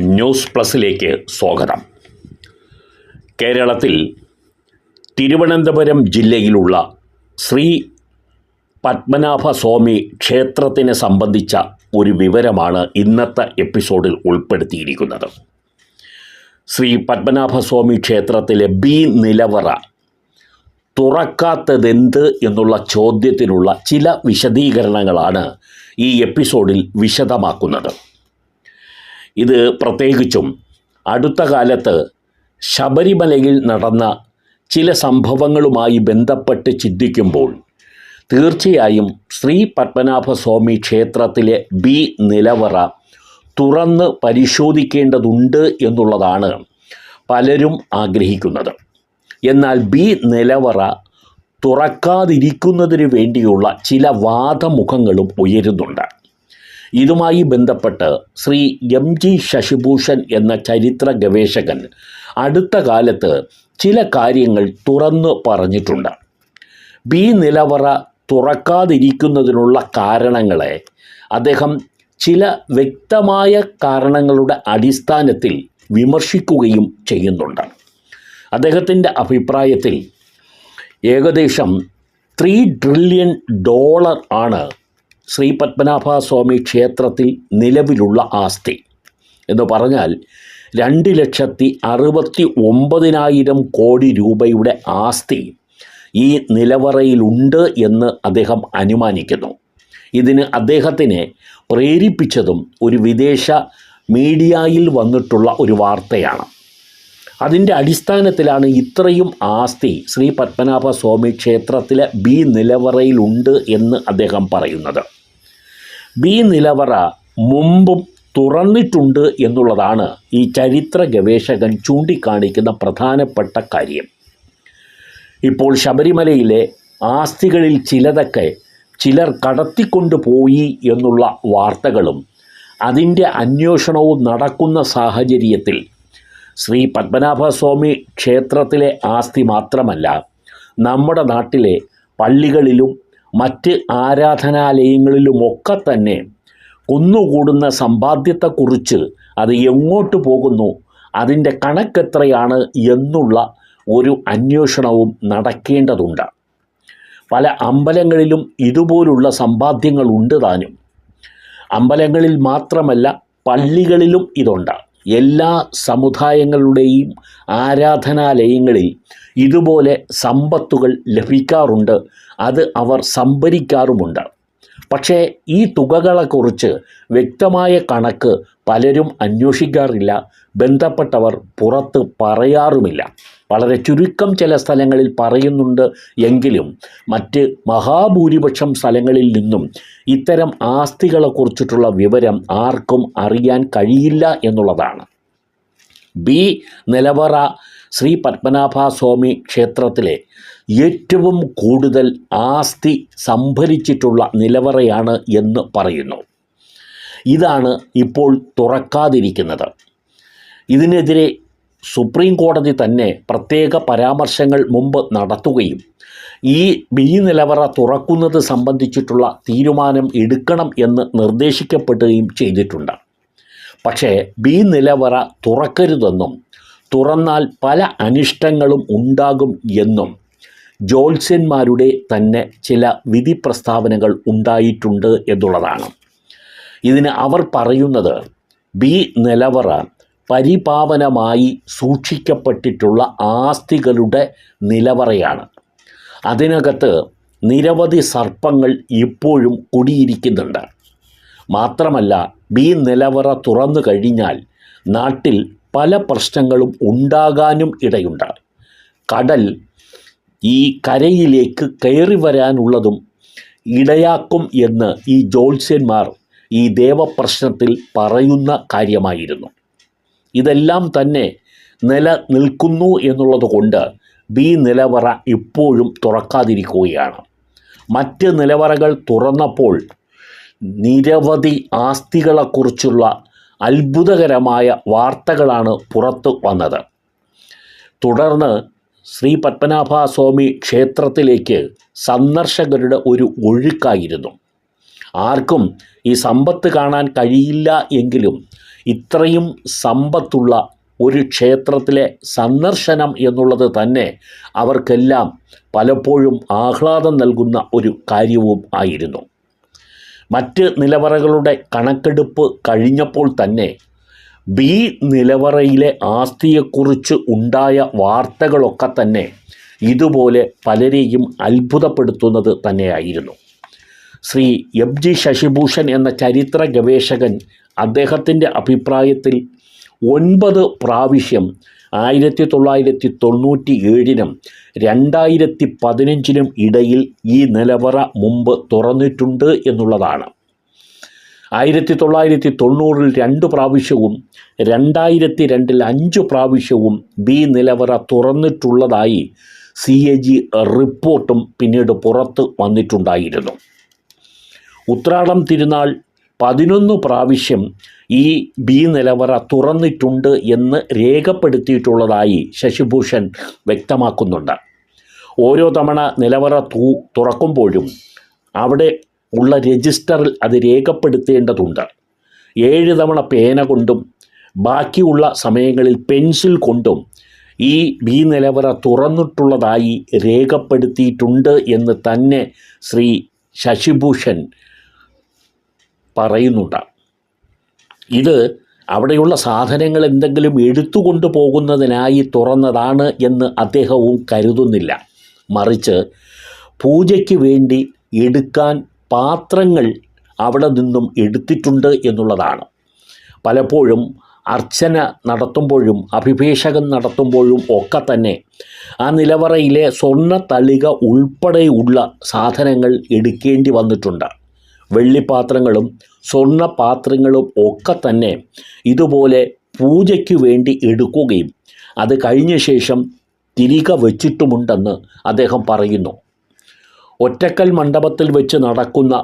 News പ്ലസിലേക്ക് സ്വാഗതം. കേരളത്തിൽ തിരുവനന്തപുരം ജില്ലയിലുള്ള ശ്രീ പത്മനാഭ സ്വാമി ക്ഷേത്രത്തിനെ സംബന്ധിച്ച ഒരു വിവരമാണ് ഇന്നത്തെ എപ്പിസോഡിൽ ഉൾപ്പെടുത്തിയിരിക്കുന്നത്. ശ്രീ പത്മനാഭസ്വാമി ക്ഷേത്രത്തിലെ ബി നിലവറ തുറക്കാത്തതെന്ത് എന്നുള്ള ചോദ്യത്തിനുള്ള ചില വിശദീകരണങ്ങളാണ് ഈ എപ്പിസോഡിൽ വിശദമാക്കുന്നത്. ഇത് പ്രത്യേകിച്ചും അടുത്ത കാലത്ത് ശബരിമലയിൽ നടന്ന ചില സംഭവങ്ങളുമായി ബന്ധപ്പെട്ട് ചിന്തിക്കുമ്പോൾ തീർച്ചയായും ശ്രീ പത്മനാഭസ്വാമി ക്ഷേത്രത്തിലെ ബി നിലവറ തുറന്ന് പരിശോധിക്കേണ്ടതുണ്ട് എന്നുള്ളതാണ് പലരും ആഗ്രഹിക്കുന്നത്. എന്നാൽ ബി നിലവറ തുറക്കാതിരിക്കുന്നതിന് വേണ്ടിയുള്ള ചില വാദമുഖങ്ങളും ഉയരുന്നുണ്ട്. ഇതുമായി ബന്ധപ്പെട്ട് ശ്രീ എം ജി ശശിഭൂഷൺ എന്ന ചരിത്ര ഗവേഷകൻ അടുത്ത കാലത്ത് ചില കാര്യങ്ങൾ തുറന്നു പറഞ്ഞിട്ടുണ്ട്. ബി നിലവറ തുറക്കാതിരിക്കുന്നതിനുള്ള കാരണങ്ങളെ അദ്ദേഹം ചില വ്യക്തമായ കാരണങ്ങളുടെ അടിസ്ഥാനത്തിൽ വിമർശിക്കുകയും ചെയ്യുന്നുണ്ട്. അദ്ദേഹത്തിന്റെ അഭിപ്രായത്തിൽ ഏകദേശം ത്രീ ട്രില്യൺ ഡോളർ ആണ് ശ്രീ പത്മനാഭസ്വാമി ക്ഷേത്രത്തിൽ നിലവിലുള്ള ആസ്തി. എന്ന് പറഞ്ഞാൽ രണ്ട് ലക്ഷത്തി അറുപത്തി ഒമ്പതിനായിരം കോടി രൂപയുടെ ആസ്തി ഈ നിലവറയിലുണ്ട് എന്ന് അദ്ദേഹം അനുമാനിക്കുന്നു. ഇതിന് അദ്ദേഹത്തിനെ പ്രേരിപ്പിച്ചതും ഒരു വിദേശ മീഡിയയിൽ വന്നിട്ടുള്ള ഒരു വാർത്തയാണ്. അതിന്റെ അടിസ്ഥാനത്തിലാണ് ഇത്രയും ആസ്തി ശ്രീ പത്മനാഭ സ്വാമി ക്ഷേത്രത്തിലെ ബി നിലവറയിലുണ്ട് എന്ന് അദ്ദേഹം പറയുന്നത്. ബി നിലവറ മുമ്പും തുറന്നിട്ടുണ്ട് എന്നുള്ളതാണ് ഈ ചരിത്ര ഗവേഷകൻ ചൂണ്ടിക്കാണിക്കുന്ന പ്രധാനപ്പെട്ട കാര്യം. ഇപ്പോൾ ശബരിമലയിലെ ആസ്തികളിൽ ചിലതൊക്കെ ചിലർ കടത്തിക്കൊണ്ടുപോയി എന്നുള്ള വാർത്തകളും അതിന്റെ അന്വേഷണവും നടക്കുന്ന സാഹചര്യത്തിൽ ശ്രീ പത്മനാഭസ്വാമി ക്ഷേത്രത്തിലെ ആസ്തി മാത്രമല്ല നമ്മുടെ നാട്ടിലെ പള്ളികളിലും മറ്റ് ആരാധനാലയങ്ങളിലുമൊക്കെ തന്നെ കുന്നുകൂടുന്ന സമ്പാദ്യത്തെക്കുറിച്ച് അത് എങ്ങോട്ട് പോകുന്നു അതിന്റെ കണക്കെത്രയാണ് എന്നുള്ള ഒരു അന്വേഷണവും നടക്കേണ്ടതുണ്ട്. പല അമ്പലങ്ങളിലും ഇതുപോലുള്ള സമ്പാദ്യങ്ങളുണ്ട് താനും. അമ്പലങ്ങളിൽ മാത്രമല്ല പള്ളികളിലും ഇതുണ്ട്. എല്ലാ സമുദായങ്ങളുടെയും ആരാധനാലയങ്ങളിൽ ഇതുപോലെ സമ്പത്തുകൾ ലഭിക്കാറുണ്ട്. അത് അവർ സംഭരിക്കാറുമുണ്ട്. പക്ഷേ ഈ തുകകളെക്കുറിച്ച് വ്യക്തമായ കണക്ക് പലരും അന്വേഷിക്കാറില്ല. ബന്ധപ്പെട്ടവർ പുറത്ത് പറയാറുമില്ല. വളരെ ചുരുക്കം ചില സ്ഥലങ്ങളിൽ പറയുന്നുണ്ട് എങ്കിലും മറ്റ് മഹാഭൂരിപക്ഷം സ്ഥലങ്ങളിൽ നിന്നും ഇത്തരം ആസ്തികളെക്കുറിച്ചിട്ടുള്ള വിവരം ആർക്കും അറിയാൻ കഴിയില്ല എന്നുള്ളതാണ്. ബി. നിലവറ ശ്രീ പത്മനാഭ സ്വാമി ക്ഷേത്രത്തിലെ ഏറ്റവും കൂടുതൽ ആസ്തി സംഭരിച്ചിട്ടുള്ള നിലവറയാണ് എന്ന് പറയുന്നു. ഇതാണ് ഇപ്പോൾ തുറക്കാതിരിക്കുന്നത്. ഇതിനെതിരെ സുപ്രീം കോടതി തന്നെ പ്രത്യേക പരാമർശങ്ങൾ മുമ്പ് നടത്തുകയും ഈ ബി നിലവറ തുറക്കുന്നത് സംബന്ധിച്ചിട്ടുള്ള തീരുമാനം എടുക്കണം എന്ന് നിർദ്ദേശിക്കപ്പെടുകയും ചെയ്തിട്ടുണ്ട്. പക്ഷേ ബി നിലവറ തുറക്കരുതെന്നും തുറന്നാൽ പല അനിഷ്ടങ്ങളും ഉണ്ടാകും എന്നും ജ്യോത്സ്യന്മാരുടെ തന്നെ ചില വിധി പ്രസ്താവനകൾ ഉണ്ടായിട്ടുണ്ട് എന്നുള്ളതാണ്. ഇതിന് അവർ പറയുന്നത് ബി നിലവറ പരിപാവനമായി സൂക്ഷിക്കപ്പെട്ടിട്ടുള്ള ആസ്തികളുടെ നിലവറയാണ്. അതിനകത്ത് നിരവധി സർപ്പങ്ങൾ ഇപ്പോഴും കുടിയിരിക്കുന്നുണ്ട്. മാത്രമല്ല ബി നിലവറ തുറന്നു കഴിഞ്ഞാൽ നാട്ടിൽ പല പ്രശ്നങ്ങളും ഉണ്ടാകാനും ഇടയുണ്ട് കടൽ ഈ കരയിലേക്ക് കയറി വരാനുള്ളതും ഇടയാക്കും എന്ന് ഈ ജ്യോത്സ്യന്മാർ ഈ ദേവപ്രശ്നത്തിൽ പറയുന്ന കാര്യമായിരുന്നു. ഇതെല്ലാം തന്നെ നിലനിൽക്കുന്നു എന്നുള്ളത് കൊണ്ട് ബി നിലവറ ഇപ്പോഴും തുറക്കാതിരിക്കുകയാണ്. മറ്റ് നിലവറകൾ തുറന്നപ്പോൾ നിരവധി ആസ്തികളെക്കുറിച്ചുള്ള അത്ഭുതകരമായ വാർത്തകളാണ് പുറത്തു വന്നത്. തുടർന്ന് ശ്രീ പത്മനാഭ സ്വാമി ക്ഷേത്രത്തിലേക്ക് സന്ദർശകരുടെ ഒരു ഒഴുക്കായിരുന്നു. ആർക്കും ഈ സമ്പത്ത് കാണാൻ കഴിയില്ല എങ്കിലും ഇത്രയും സമ്പത്തുള്ള ഒരു ക്ഷേത്രത്തിലെ സന്ദർശനം എന്നുള്ളത് തന്നെ അവർക്കെല്ലാം പലപ്പോഴും ആഹ്ലാദം നൽകുന്ന ഒരു കാര്യവും ആയിരുന്നു. മറ്റ് നിലവറകളുടെ കണക്കെടുപ്പ് കഴിഞ്ഞപ്പോൾ തന്നെ ബി നിലവറയിലെ ആസ്തിയെക്കുറിച്ച് ഉണ്ടായ വാർത്തകളൊക്കെ തന്നെ ഇതുപോലെ പലരെയും അത്ഭുതപ്പെടുത്തുന്നത് തന്നെയായിരുന്നു. ശ്രീ എം ജി ശശിഭൂഷൺ എന്ന ചരിത്ര ഗവേഷകൻ അദ്ദേഹത്തിന്റെ അഭിപ്രായത്തിൽ ഒൻപത് പ്രാവശ്യം ആയിരത്തി തൊള്ളായിരത്തി തൊണ്ണൂറ്റി ഏഴിനും രണ്ടായിരത്തി പതിനഞ്ചിനും ഇടയിൽ ഈ നിലവറ മുമ്പ് തുറന്നിട്ടുണ്ട് എന്നുള്ളതാണ്. ആയിരത്തി തൊള്ളായിരത്തി തൊണ്ണൂറിൽ രണ്ട് പ്രാവശ്യവും രണ്ടായിരത്തി രണ്ടിൽ അഞ്ച് പ്രാവശ്യവും ബി നിലവറ തുറന്നിട്ടുള്ളതായി സി എ ജി റിപ്പോർട്ടും പിന്നീട് പുറത്ത് വന്നിട്ടുണ്ടായിരുന്നു. ഉത്രാടം തിരുനാൾ പതിനൊന്ന് പ്രാവശ്യം ഈ ബി നിലവറ തുറന്നിട്ടുണ്ട് എന്ന് രേഖപ്പെടുത്തിയിട്ടുള്ളതായി ശശിഭൂഷൺ വ്യക്തമാക്കുന്നുണ്ട്. ഓരോ തവണ നിലവറ തു തുറക്കുമ്പോഴും അവിടെ ഉള്ള രജിസ്റ്ററിൽ അത് രേഖപ്പെടുത്തേണ്ടതുണ്ട്. ഏഴ് തവണ പേന കൊണ്ടും ബാക്കിയുള്ള സമയങ്ങളിൽ പെൻസിൽ കൊണ്ടും ഈ ബി നിലവറ തുറന്നിട്ടുള്ളതായി രേഖപ്പെടുത്തിയിട്ടുണ്ട് എന്ന് തന്നെ ശ്രീ ശശിഭൂഷൺ പറയുന്നുണ്ട്. ഇത് അവിടെയുള്ള സാധനങ്ങൾ എന്തെങ്കിലും എടുത്തുകൊണ്ട് പോകുന്നതിനായി തുറന്നതാണ് എന്ന് അദ്ദേഹവും കരുതുന്നില്ല. മറിച്ച് പൂജയ്ക്ക് വേണ്ടി എടുക്കാൻ പാത്രങ്ങൾ അവിടെ നിന്നും എടുത്തിട്ടുണ്ട് എന്നുള്ളതാണ്. പലപ്പോഴും അർച്ചന നടത്തുമ്പോഴും അഭിഷേകം നടത്തുമ്പോഴും ഒക്കെ തന്നെ ആ നിലവറയിലെ സ്വർണ തളിക ഉൾപ്പെടെയുള്ള സാധനങ്ങൾ എടുക്കേണ്ടി വന്നിട്ടുണ്ട്. വെള്ളിപ്പാത്രങ്ങളും സ്വർണ പാത്രങ്ങളും ഒക്കെ തന്നെ ഇതുപോലെ പൂജയ്ക്ക് വേണ്ടി എടുക്കുകയും അത് കഴിഞ്ഞ ശേഷം തിരികെ വച്ചിട്ടുമുണ്ടെന്ന് അദ്ദേഹം പറയുന്നു. ഒറ്റക്കൽ മണ്ഡപത്തിൽ വെച്ച് നടക്കുന്ന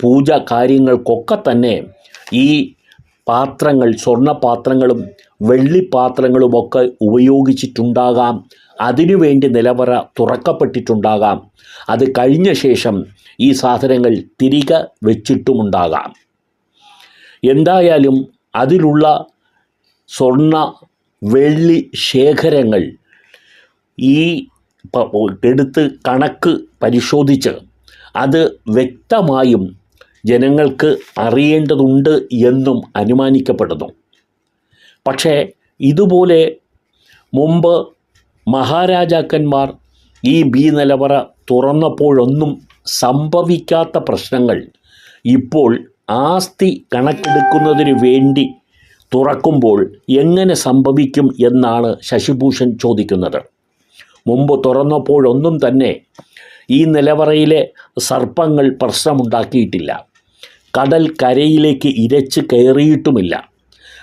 പൂജ കാര്യങ്ങൾക്കൊക്കെ തന്നെ ഈ പാത്രങ്ങൾ സ്വർണപാത്രങ്ങളും വെള്ളിപ്പാത്രങ്ങളുമൊക്കെ ഉപയോഗിച്ചിട്ടുണ്ടാകാം അതിനുവേണ്ടി നിലവറ തുറക്കപ്പെട്ടിട്ടുണ്ടാകാം. അത് കഴിഞ്ഞ ശേഷം ഈ സാധനങ്ങൾ തിരികെ വെച്ചിട്ടുമുണ്ടാകാം. എന്തായാലും അതിലുള്ള സ്വർണ വെള്ളി ശേഖരങ്ങൾ ഈ എടുത്ത് കണക്ക് പരിശോധിച്ച് അത് വ്യക്തമായും ജനങ്ങൾക്ക് അറിയേണ്ടതുണ്ട് എന്നും അനുമാനിക്കപ്പെടുന്നു. പക്ഷേ ഇതുപോലെ മുമ്പ് മഹാരാജാക്കന്മാർ ഈ ബി നിലവറ തുറന്നപ്പോഴൊന്നും സംഭവിക്കാത്ത പ്രശ്നങ്ങൾ ഇപ്പോൾ ആസ്തി കണക്കെടുക്കുന്നതിന് വേണ്ടി തുറക്കുമ്പോൾ എങ്ങനെ സംഭവിക്കും എന്നാണ് ശശിഭൂഷൺ ചോദിക്കുന്നത്. മുമ്പ് തുറന്നപ്പോഴൊന്നും തന്നെ ഈ നിലവറയിലെ സർപ്പങ്ങൾ പ്രശ്നമുണ്ടാക്കിയിട്ടില്ല. കടൽ കരയിലേക്ക് ഇരച്ച് കയറിയിട്ടുമില്ല.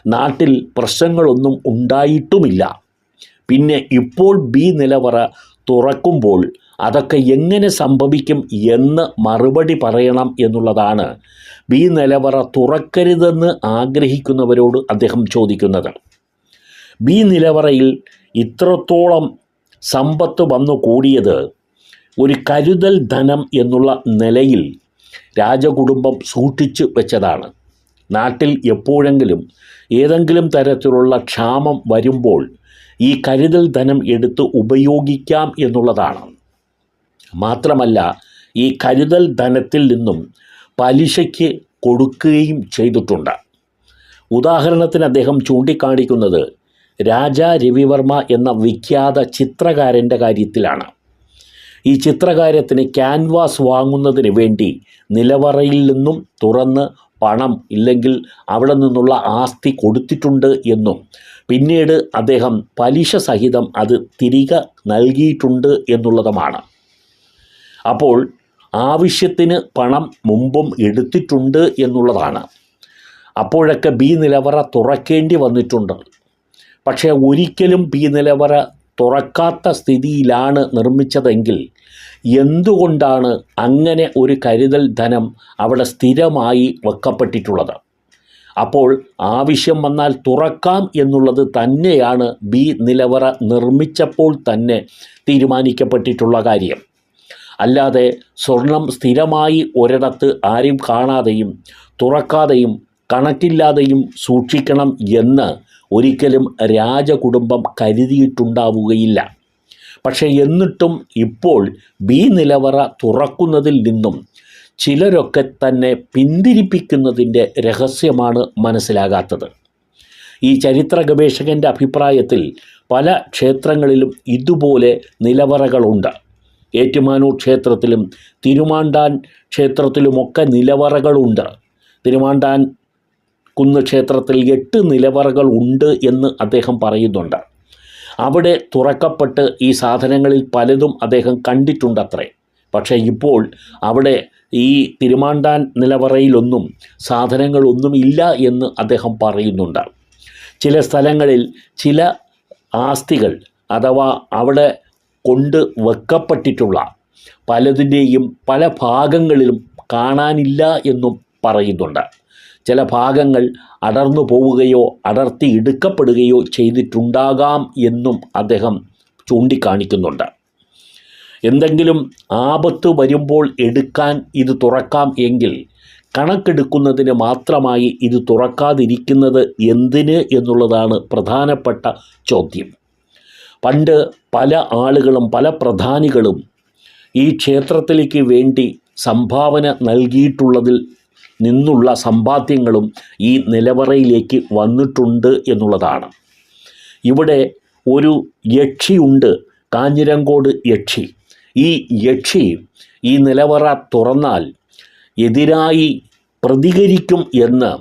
നാട്ടിൽ പ്രശ്നങ്ങളൊന്നും ഉണ്ടായിട്ടുമില്ല. പിന്നെ ഇപ്പോൾ ബി നിലവറ തുറക്കുമ്പോൾ അതൊക്കെ എങ്ങനെ സംഭവിക്കും എന്ന് മറുപടി പറയണം എന്നുള്ളതാണ് ബി നിലവറ തുറക്കരുതെന്ന് ആഗ്രഹിക്കുന്നവരോട് അദ്ദേഹം ചോദിക്കുന്നത്. ബി നിലവറയിൽ ഇത്രത്തോളം സമ്പത്ത് വന്നു കൂടിയത് ഒരു കരുതൽ ധനം എന്നുള്ള നിലയിൽ രാജകുടുംബം സൂക്ഷിച്ചു വെച്ചതാണ്. നാട്ടിൽ എപ്പോഴെങ്കിലും ഏതെങ്കിലും തരത്തിലുള്ള ക്ഷാമം വരുമ്പോൾ ഈ കരുതൽ ധനം എടുത്ത് ഉപയോഗിക്കാം എന്നുള്ളതാണ്. മാത്രമല്ല ഈ കരുതൽ ധനത്തിൽ നിന്നും പലിശയ്ക്ക് കൊടുക്കുകയും ചെയ്തിട്ടുണ്ട്. ഉദാഹരണത്തിന് അദ്ദേഹം ചൂണ്ടിക്കാണിക്കുന്നത് രാജാ രവിവർമ്മ എന്ന വിഖ്യാത ചിത്രകാരന്റെ കാര്യത്തിലാണ്. ഈ ചിത്രകാരത്തിന് ക്യാൻവാസ് വാങ്ങുന്നതിന് വേണ്ടി നിലവറയിൽ നിന്നും തുറന്ന് പണം ഇല്ലെങ്കിൽ അവിടെ നിന്നുള്ള ആസ്തി കൊടുത്തിട്ടുണ്ട് എന്നും. പിന്നീട് അദ്ദേഹം പലിശ സഹിതം അത് തിരികെ നൽകിയിട്ടുണ്ട് എന്നുള്ളതുമാണ്. അപ്പോൾ ആവശ്യത്തിന് പണം മുമ്പും എടുത്തിട്ടുണ്ട് എന്നുള്ളതാണ്. അപ്പോഴൊക്കെ ബി നിലവറ തുറക്കേണ്ടി വന്നിട്ടുണ്ട്. പക്ഷേ ഒരിക്കലും ബി നിലവറ തുറക്കാത്ത സ്ഥിതിയിലാണ് നിർമ്മിച്ചതെങ്കിൽ എന്തുകൊണ്ടാണ് അങ്ങനെ ഒരു കരുതൽ ധനം അവിടെ സ്ഥിരമായി വെക്കപ്പെട്ടിട്ടുള്ളത്? അപ്പോൾ ആവശ്യം വന്നാൽ തുറക്കാം എന്നുള്ളത് തന്നെയാണ് ബി നിലവറ നിർമ്മിച്ചപ്പോൾ തന്നെ തീരുമാനിക്കപ്പെട്ടിട്ടുള്ള കാര്യം. അല്ലാതെ സ്വർണം സ്ഥിരമായി ഒരിടത്ത് ആരും കാണാതെയും തുറക്കാതെയും കണക്കില്ലാതെയും സൂക്ഷിക്കണം എന്ന് ഒരിക്കലും രാജകുടുംബം കരുതിയിട്ടുണ്ടാവുകയില്ല. പക്ഷേ എന്നിട്ടും ഇപ്പോൾ ബി നിലവറ തുറക്കുന്നതിൽ നിന്നും ചിലരൊക്കെ തന്നെ പിന്തിരിപ്പിക്കുന്നതിന്റെ രഹസ്യമാണ് മനസ്സിലാകാത്തത്. ഈ ചരിത്ര ഗവേഷകന്റെ അഭിപ്രായത്തിൽ പല ക്ഷേത്രങ്ങളിലും ഇതുപോലെ നിലവറകളുണ്ട്. ഏറ്റുമാനൂർ ക്ഷേത്രത്തിലും തിരുമാണ്ടാൻ ക്ഷേത്രത്തിലുമൊക്കെ നിലവറകളുണ്ട്. തിരുമാണ്ടാൻ കുന്ന് ക്ഷേത്രത്തിൽ എട്ട് നിലവറകൾ ഉണ്ട് എന്ന് അദ്ദേഹം പറയുന്നുണ്ട്. അവിടെ തുറക്കപ്പെട്ട് ഈ സാധനങ്ങളിൽ പലതും അദ്ദേഹം കണ്ടിട്ടുണ്ടത്രേ. പക്ഷേ ഇപ്പോൾ അവിടെ ഈ തിരുമാണ്ടാൻ നിലവറയിലൊന്നും സാധനങ്ങളൊന്നും ഇല്ല എന്ന് അദ്ദേഹം പറയുന്നുണ്ട്. ചില സ്ഥലങ്ങളിൽ ചില ആസ്തികൾ അഥവാ അവിടെ കൊണ്ട് വെക്കപ്പെട്ടിട്ടുള്ള പലതിന്റെയും പല ഭാഗങ്ങളിലും കാണാനില്ല എന്നും പറയുന്നുണ്ട്. ചില ഭാഗങ്ങൾ അടർന്നു പോവുകയോ അടർത്തി എടുക്കപ്പെടുകയോ ചെയ്തിട്ടുണ്ടാകാം എന്നും അദ്ദേഹം ചൂണ്ടിക്കാണിക്കുന്നുണ്ട്. എന്തെങ്കിലും ആപത്ത് വരുമ്പോൾ എടുക്കാൻ ഇത് തുറക്കാം എങ്കിൽ കണക്കെടുക്കുന്നതിന് മാത്രമായി ഇത് തുറക്കാതിരിക്കുന്നത് എന്തിന് എന്നുള്ളതാണ് പ്രധാനപ്പെട്ട ചോദ്യം. പണ്ട് പല ആളുകളും പല പ്രധാനികളും ഈ ക്ഷേത്രത്തിലേക്ക് വേണ്ടി സംഭാവന നൽകിയിട്ടുള്ളതിൽ നിന്നുള്ള സമ്പാദ്യങ്ങളും ഈ നിലവറയിലേക്ക് വന്നിട്ടുണ്ട് എന്നുള്ളതാണ്. ഇവിടെ ഒരു യക്ഷിയുണ്ട് കാഞ്ഞിരങ്കോട് യക്ഷി. ഈ യക്ഷി ഈ നിലവറ തുറന്നാൽ എതിരായി പ്രതികരിക്കും എന്ന്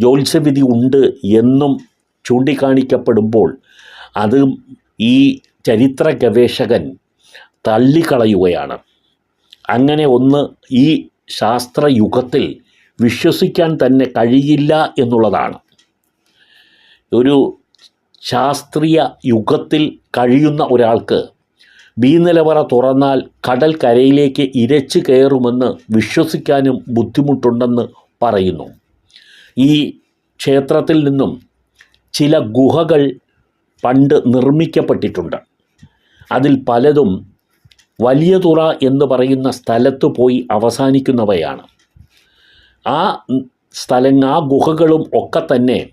ജ്യോത്സ്യവിധി ഉണ്ട് എന്നും ചൂണ്ടിക്കാണിക്കപ്പെടുമ്പോൾ അത് ഈ ചരിത്ര ഗവേഷകൻ തള്ളിക്കളയുകയാണ്. അങ്ങനെ ഒന്ന് ഈ ശാസ്ത്രയുഗത്തിൽ വിശ്വസിക്കാൻ തന്നെ കഴിയില്ല എന്നുള്ളതാണ്. ഒരു ശാസ്ത്രീയ യുഗത്തിൽ കഴിയുന്ന ഒരാൾക്ക് ബി നിലവറ തുറന്നാൽ കടൽ കരയിലേക്ക് ഇരച്ചു കയറുമെന്ന് വിശ്വസിക്കാനും ബുദ്ധിമുട്ടുണ്ടെന്ന് പറയുന്നു. ഈ ക്ഷേത്രത്തിൽ നിന്നും ചില ഗുഹകൾ പണ്ട് നിർമ്മിക്കപ്പെട്ടിട്ടുണ്ട്. അതിൽ പലതും വലിയ തുറ എന്ന് പറയുന്ന സ്ഥലത്ത് പോയി അവസാനിക്കുന്നവയാണ്. ആ സ്ഥലങ്ങൾ ആ ഗുഹകളും ഒക്കെ തന്നെ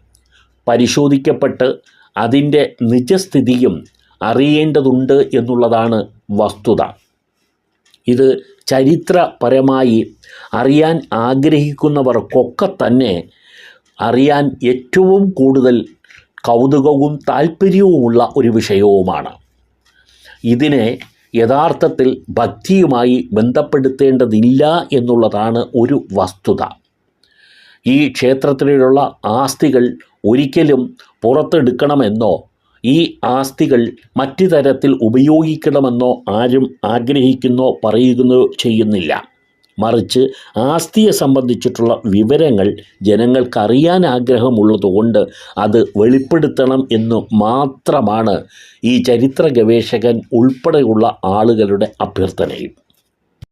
പരിശോധിക്കപ്പെട്ട് അതിന്റെ നിജസ്ഥിതിയും അറിയേണ്ടതുണ്ട് എന്നുള്ളതാണ് വസ്തുത. ഇത് ചരിത്രപരമായി അറിയാൻ ആഗ്രഹിക്കുന്നവർക്കൊക്കെ തന്നെ അറിയാൻ ഏറ്റവും കൂടുതൽ കൗതുകവും താല്പര്യവുമുള്ള ഒരു വിഷയവുമാണ്. ഇതിനെ യഥാർത്ഥത്തിൽ ഭക്തിയുമായി ബന്ധപ്പെടുത്തേണ്ടതില്ല എന്നുള്ളതാണ് ഒരു വസ്തുത. ഈ ക്ഷേത്രത്തിലുള്ള ആസ്തികൾ ഒരിക്കലും പുറത്തെടുക്കണമെന്നോ ഈ ആസ്തികൾ മറ്റു തരത്തിൽ ഉപയോഗിക്കണമെന്നോ ആരും ആഗ്രഹിക്കുന്നോ പറയുകയോ ചെയ്യുന്നില്ല. മറിച്ച് ആസ്തിയെ സംബന്ധിച്ചിട്ടുള്ള വിവരങ്ങൾ ജനങ്ങൾക്കറിയാൻ ആഗ്രഹമുള്ളതുകൊണ്ട് അത് വെളിപ്പെടുത്തണം എന്ന് മാത്രമാണ് ഈ ചരിത്ര ഗവേഷകൻ ഉൾപ്പെടെയുള്ള ആളുകളുടെ അഭ്യർത്ഥനയും.